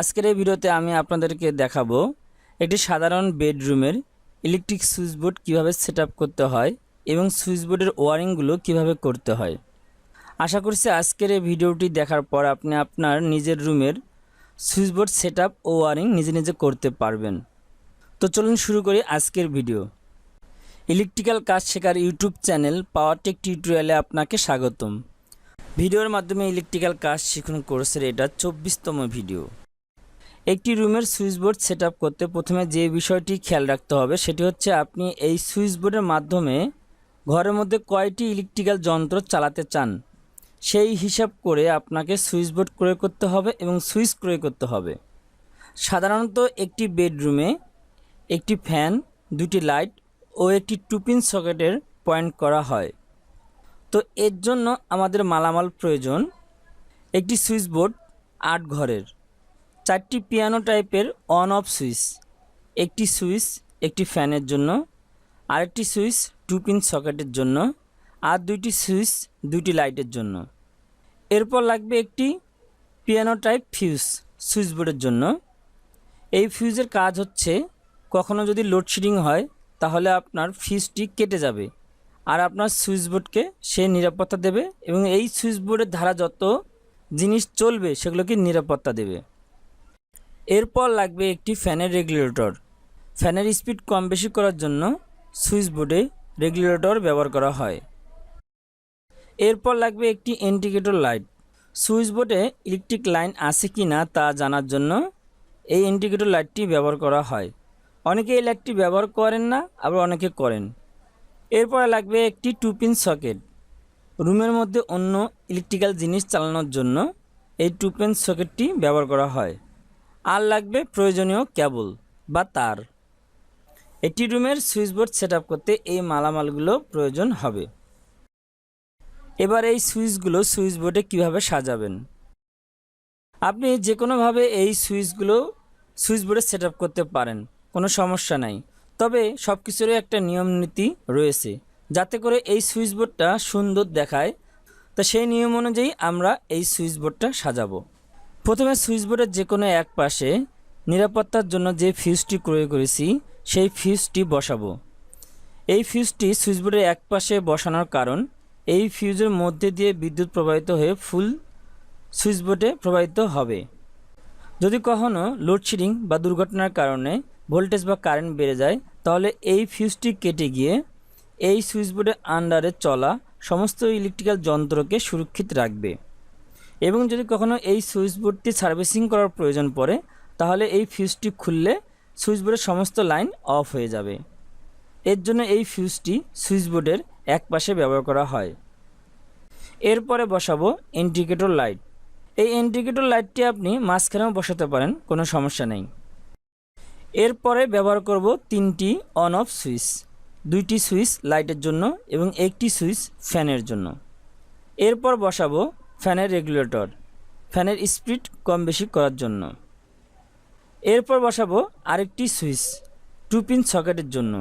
আজকের এই ভিডিওতে আমি আপনাদেরকে দেখাবো একটি সাধারণ বেডরুমের ইলেকট্রিক সুইচ বোর্ড কীভাবে সেট করতে হয় এবং সুইচ বোর্ডের ওয়ারিংগুলো কীভাবে করতে হয়। আশা করছি আজকের এই ভিডিওটি দেখার পর আপনি আপনার নিজের রুমের সুইচ বোর্ড সেট ও ওয়ারিং নিজে নিজে করতে পারবেন। তো চলুন শুরু করি আজকের ভিডিও। ইলেকট্রিক্যাল কাজ শেখার ইউটিউব চ্যানেল পাওয়ার টেক টিউটোরিয়ালে আপনাকে স্বাগতম। ভিডিওর মাধ্যমে ইলেকট্রিক্যাল কাজ শিখুন কোর্সের এটা চব্বিশতম ভিডিও। একটি রুমের সুইচ বোর্ড সেট করতে প্রথমে যে বিষয়টি খেয়াল রাখতে হবে সেটি হচ্ছে আপনি এই সুইচ বোর্ডের মাধ্যমে ঘরের মধ্যে কয়টি ইলেকট্রিক্যাল যন্ত্র চালাতে চান, সেই হিসাব করে আপনাকে সুইচ বোর্ড ক্রয় করতে হবে এবং সুইচ ক্রয় করতে হবে। সাধারণত একটি বেডরুমে একটি ফ্যান, দুটি লাইট ও একটি টুপিন সকেটের পয়েন্ট করা হয়। তো এর জন্য আমাদের মালামাল প্রয়োজন, একটি সুইচ বোর্ড আট ঘরের। চারটি পিয়ানো টাইপের অন অফ সুইচ, একটি সুইচ, একটি ফ্যানের জন্য, আরেকটি সুইচ টু পিন সকেটের জন্য, আর দুইটি সুইচ দুইটি লাইটের জন্য। এরপর লাগবে একটি পিয়ানো টাইপ ফিউজ সুইচ বোর্ডের জন্য। এই ফিউজের কাজ হচ্ছে কখনো যদি লোডশেডিং হয় তাহলে আপনার ফিউজটি কেটে যাবে আর আপনার সুইচ বোর্ডকে সে নিরাপত্তা দেবে এবং এই সুইচ বোর্ডের ধারা যত জিনিস চলবে সেগুলোকে নিরাপত্তা দেবে। এরপর লাগবে একটি ফ্যানের রেগুলেটর। ফ্যানের স্পিড কম বেশি করার জন্য সুইচ বোর্ডে রেগুলেটর ব্যবহার করা হয়। এরপর লাগবে একটি ইন্ডিকেটর লাইট। সুইচ বোর্ডে ইলেকট্রিক লাইন আছে কি না তা জানার জন্য এই ইন্ডিকেটর লাইটটি ব্যবহার করা হয়। অনেকে এই লাইটটি ব্যবহার করেন না, আবার অনেকে করেন। এরপর লাগবে একটি টু পিন সকেট। রুমের মধ্যে অন্য ইলেকট্রিক্যাল জিনিস চালানোর জন্য এই টু পিন সকেটটি ব্যবহার করা হয়। আর লাগবে প্রয়োজনীয় ক্যাবল বা তার। একটি রুমের সুইচ বোর্ড সেট করতে এই মালামালগুলো প্রয়োজন হবে। এবার এই সুইচগুলো সুইচ বোর্ডে কীভাবে সাজাবেন? আপনি যে কোনোভাবে এই সুইচগুলো সুইচ বোর্ডে সেট করতে পারেন, কোনো সমস্যা নাই। তবে সব কিছুরই একটা নিয়ম নীতি রয়েছে, যাতে করে এই সুইচ বোর্ডটা সুন্দর দেখায়। তা সেই নিয়ম অনুযায়ী আমরা এই সুইচ বোর্ডটা সাজাবো। প্রথমে সুইচ বোর্ডের যে কোনো এক পাশে নিরাপত্তার জন্য যে ফিউজটি ক্রয় করেছি, সেই ফিউজটি বসাবো। এই ফিউজটি সুইচ বোর্ডের এক পাশে বসানোর কারণ, এই ফিউজের মধ্যে দিয়ে বিদ্যুৎ প্রবাহিত হয়ে ফুল সুইচ বোর্ডে প্রবাহিত হবে। যদি কখনও লোডশেডিং বা দুর্ঘটনার কারণে ভোল্টেজ বা কারেন্ট বেড়ে যায়, তাহলে এই ফিউজটি কেটে গিয়ে এই সুইচ বোর্ডের আন্ডারে চলা সমস্ত ইলেকট্রিক্যাল যন্ত্রকে সুরক্ষিত রাখবে। এবং যদি কখনও এই সুইচ বোর্ডটি সার্ভিসিং করার প্রয়োজন পড়ে, তাহলে এই ফিউজটি খুললে সুইচ বোর্ডের সমস্ত লাইন অফ হয়ে যাবে। এর জন্য এই ফিউজটি সুইচ বোর্ডের এক পাশে ব্যবহার করা হয়। এরপরে বসাবো ইন্ডিকেটর লাইট এই ইন্ডিকেটর লাইটটি আপনি মাঝখানেও বসাতে পারেন, কোনো সমস্যা নেই। এরপরে ব্যবহার করব তিনটি অন অফ সুইচ দুইটি সুইচ লাইটের জন্য এবং একটি সুইচ ফ্যানের জন্য। এরপর বসাবো ফ্যানের রেগুলেটর, ফ্যানের স্পিড কম বেশি করার জন্য। এরপর বসাবো আরেকটি সুইচ, টু পিন সকেটের জন্য।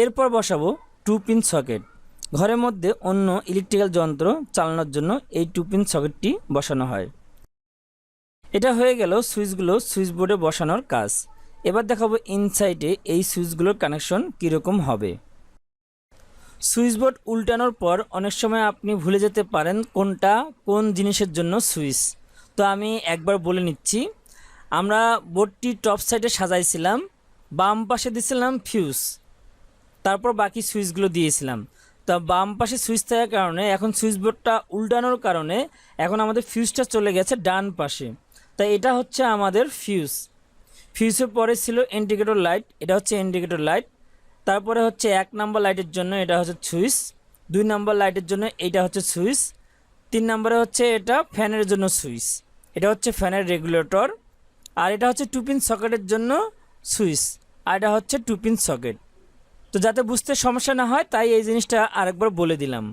এরপর বসাবো টু পিন সকেট, ঘরের মধ্যে অন্য ইলেকট্রিক্যাল যন্ত্র চালানোর জন্য এই টু পিন সকেটটি বসানো হয়। এটা হয়ে গেল সুইচগুলো সুইচ বোর্ডে বসানোর কাজ। এবার দেখাবো ইনসাইটে এই সুইচগুলোর কানেকশন কীরকম হবে। সুইচ বোর্ড উল্টানোর পর অনেক সময় আপনি ভুলে যেতে পারেন কোনটা কোন জিনিসের জন্য সুইচ। তো আমি একবার বলে নিচ্ছি। আমরা বোর্ডটি টপ সাইডে সাজাইছিলাম, বাম পাশে দিয়েছিলাম ফিউজ তারপর বাকি সুইচগুলো দিয়েছিলাম। তা বাম পাশে সুইচ থাকার কারণে এখন সুইচ বোর্ডটা উল্টানোর কারণে এখন আমাদের ফিউজটা চলে গেছে ডান পাশে। তাই এটা হচ্ছে আমাদের ফিউজ ফিউজের পরে ছিল ইন্ডিকেটর লাইট এটা হচ্ছে ইন্ডিকেটর লাইট তারপরে হচ্ছে এক নাম্বার লাইটের জন্য এটা হচ্ছে সুইচ, দুই নাম্বার লাইটের জন্য এইটা হচ্ছে সুইচ, তিন নম্বরে হচ্ছে এটা ফ্যানের জন্য সুইচ, এটা হচ্ছে ফ্যানের রেগুলেটর, আর এটা হচ্ছে টুপিন সকেটের জন্য সুইচ, আর এটা হচ্ছে টুপিন সকেট। তো যাতে বুঝতে সমস্যা না হয়, তাই এই জিনিসটা আরেকবার বলে দিলাম।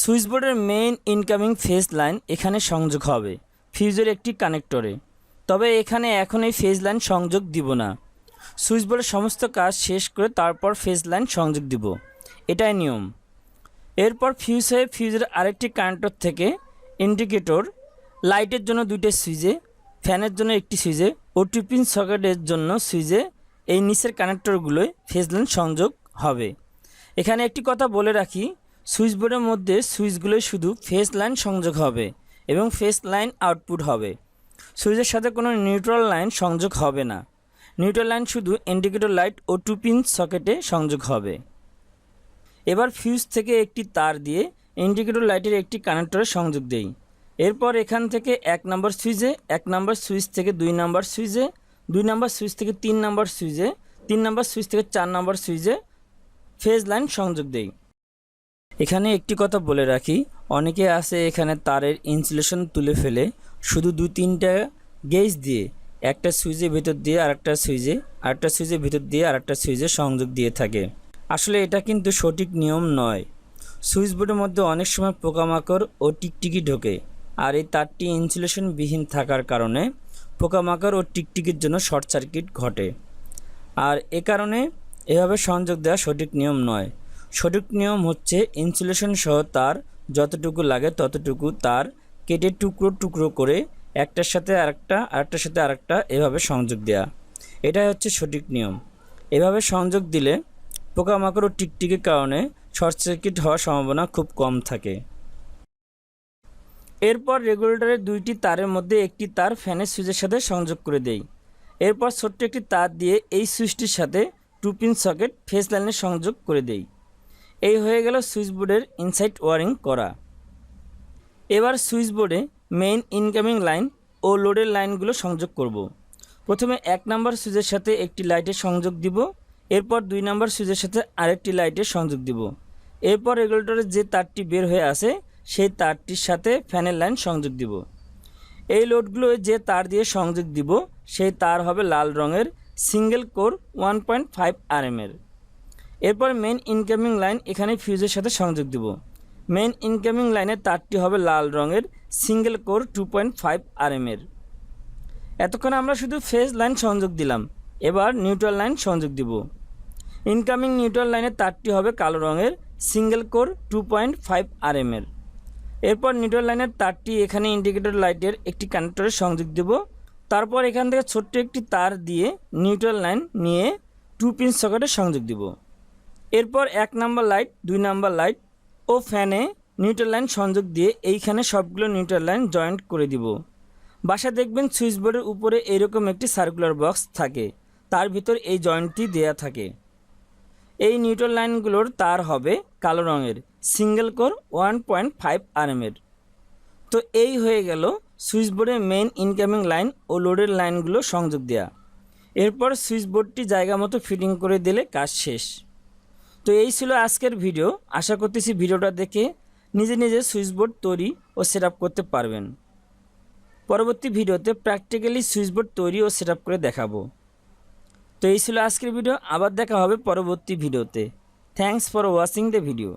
সুইচ বোর্ডের মেইন ইনকামিং ফেজ লাইন এখানে সংযোগ হবে, ফিউজের একটি কানেক্টরে তবে এখানে এখন এই ফেজ লাইন সংযোগ দিব না। সুইচ বোর্ডের সমস্ত কাজ শেষ করে তারপর ফেজ লাইন সংযোগ দিব। এটাই নিয়ম। এরপর ফিউজ হয়ে ফিউজের আরেকটি কানেক্টর থেকে ইন্ডিকেটর লাইটের জন্য দুইটা সুইচে ফ্যানের জন্য একটি সুইচে ও টিপিন সকেটের জন্য সুইচে এই নিচের কানেক্টরগুলোয় ফেজ লাইন সংযোগ হবে। এখানে একটি কথা বলে রাখি, সুইচ বোর্ডের মধ্যে সুইচগুলোয় শুধু ফেজ লাইন সংযোগ হবে এবং ফেজ লাইন আউটপুট হবে। সুইচের সাথে কোনো নিউট্রাল লাইন সংযোগ হবে না। নিউট্রাল লাইন শুধু ইন্ডিকেটর লাইট ও টু পিন সকেটে সংযোগ হবে। এবার ফিউজ থেকে একটি তার দিয়ে ইন্ডিকেটর লাইটের একটি কানেক্টরে সংযোগ দেই। এরপর এখান থেকে এক নম্বর সুইচে, এক নম্বর সুইচ থেকে দুই নম্বর সুইচে, দুই নম্বর সুইচ থেকে তিন নম্বর সুইচে, তিন নম্বর সুইচ থেকে চার নম্বর সুইচে ফেজ লাইন সংযোগ দেই। এখানে একটি কথা বলে রাখি, অনেকে আছে এখানে তারের ইনসুলেশন তুলে ফেলে, শুধু দু তিনটা গেজ দিয়ে একটা সুইচের ভিতর দিয়ে আরেকটা সুইচে, আরেকটা সুইচের ভিতর দিয়ে আরেকটা সুইচে সংযোগ দিয়ে থাকে। আসলে এটা কিন্তু সঠিক নিয়ম নয়। সুইচ বোর্ডের মধ্যে অনেক সময় পোকামাকড় ও টিকটিকি ঢোকে, আর এই তারটি ইনসুলেশনবিহীন থাকার কারণে পোকামাকড় ও টিকটিকির জন্য শর্ট সার্কিট ঘটে। আর এ কারণে এভাবে সংযোগ দেওয়া সঠিক নিয়ম নয়। সঠিক নিয়ম হচ্ছে ইনসুলেশন সহ তার যতটুকু লাগে ততটুকু তার কেটে টুকরো টুকরো করে একটার সাথে আরেকটা, আরেকটার সাথে আরেকটা, এভাবে সংযোগ দেওয়া এটাই হচ্ছে সঠিক নিয়ম। এভাবে সংযোগ দিলে পোকামাকড় ও টিকটিকির কারণে শর্ট সার্কিট হওয়ার সম্ভাবনা খুব কম থাকে। এরপর রেগুলেটরের দুইটি তারের মধ্যে একটি তার ফ্যানের সুইচের সাথে সংযোগ করে দেই। এরপর ছোট্ট একটি তার দিয়ে এই সুইচটির সাথে টু পিন সকেট ফেস লাইনে সংযোগ করে দেই। এই হয়ে গেল সুইচ বোর্ডের ইনসাইড ওয়ারিং করা। এবার সুইচ বোর্ডে মেইন ইনকামিং লাইন ও লোডের লাইনগুলো সংযোগ করব। প্রথমে এক নাম্বার সুইচের সাথে একটি লাইটের সংযোগ দিব, এরপর দুই নাম্বার সুইচের সাথে আরেকটি লাইটের সংযোগ দিব। এরপর রেগুলেটরের যে তারটি বের হয়ে আসে, সেই তারটির সাথে ফ্যানের লাইন সংযোগ দিব। এই লোডগুলো যে তার দিয়ে সংযোগ দিব, সেই তার হবে লাল রঙের single core one point five আরএমের এরপর মেন ইনকামিং লাইন এখানে ফিউজের সাথে সংযোগ দিব। মেন ইনকামিং লাইনের তারটি হবে লাল রঙের single core two point five আরএমের এতক্ষণ আমরা শুধু ফেজ লাইন সংযোগ দিলাম, এবার নিউট্রাল লাইন সংযোগ দিব। ইনকামিং নিউট্রাল লাইনের তারটি হবে কালো রঙের single core two point five আরএমের এরপর নিউট্রাল লাইনের তারটি এখানে ইন্ডিকেটর লাইটের একটি কানেক্টরে সংযোগ দেব। তারপর এখান থেকে ছোট্ট একটি তার দিয়ে নিউট্রাল লাইন নিয়ে টু পিন সকেটে সংযোগ দিব। এরপর এক নাম্বার লাইট দুই নাম্বার লাইট ও ফ্যানে নিউট্রাল লাইন সংযোগ দিয়ে এইখানে সবগুলো নিউট্রাল লাইন জয়েন্ট করে দিব। বাসা দেখবেন সুইচ বোর্ডের উপরে এরকম একটি সার্কুলার বক্স থাকে। তার ভিতর এই জয়েন্টটি দেয়া থাকে। এই নিউট্রাল লাইনগুলোর তার হবে কালো রঙের, single core one point five আরএমের। তো এই হয়ে গেল সুইচ বোর্ডের মেইন ইনকামিং লাইন ও লোডের লাইনগুলো সংযোগ দেওয়া এরপর সুইচ বোর্ডটি জায়গা মতো ফিটিং করে দিলে কাজ শেষ। তো এই ছিল আজকের ভিডিও। আশা করতেছি ভিডিওটা দেখে নিজে নিজে সুইচবোর্ড তৈরি ও সেট করতে পারবেন। পরবর্তী ভিডিওতে প্র্যাকটিক্যালি সুইচবোর্ড তৈরি ও সেট করে দেখাবো। তো এই ছিল আজকের ভিডিও, আবার দেখা হবে পরবর্তী ভিডিওতে। Thanks for watching the video